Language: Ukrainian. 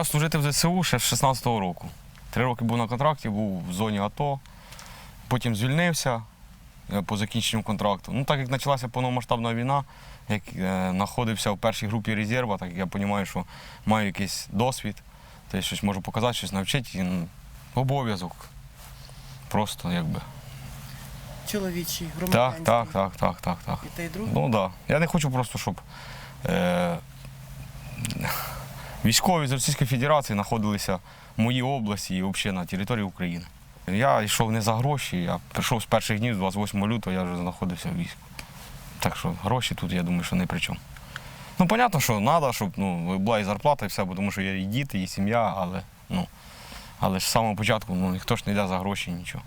почав служити в ЗСУ ще з 16-го року. Три роки був на контракті, був в зоні АТО, потім звільнився е, по закінченню контракту. Ну, так як почалася повномасштабна війна, як е, знаходився в першій групі резерву, так як я розумію, що маю якийсь досвід, то я щось можу показати, щось навчити. і, ну, обов'язок. Просто якби. Чоловічий, Так, громадянський. так, так, так, так, так. І те, і друге. Ну так. Да. Я не хочу просто, щоб е, військові з Російської Федерації знаходилися в моїй області і взагалі на території України. Я йшов не за гроші, я прийшов з перших днів, з 28 лютого, я вже знаходився в війську. Так що гроші тут, я думаю, що не при чому. Ну, зрозуміло, що треба, щоб ну, була і зарплата, і все, тому що є і діти, і сім'я, але, ну, але ж з самого початку ну, ніхто ж не йде за гроші нічого.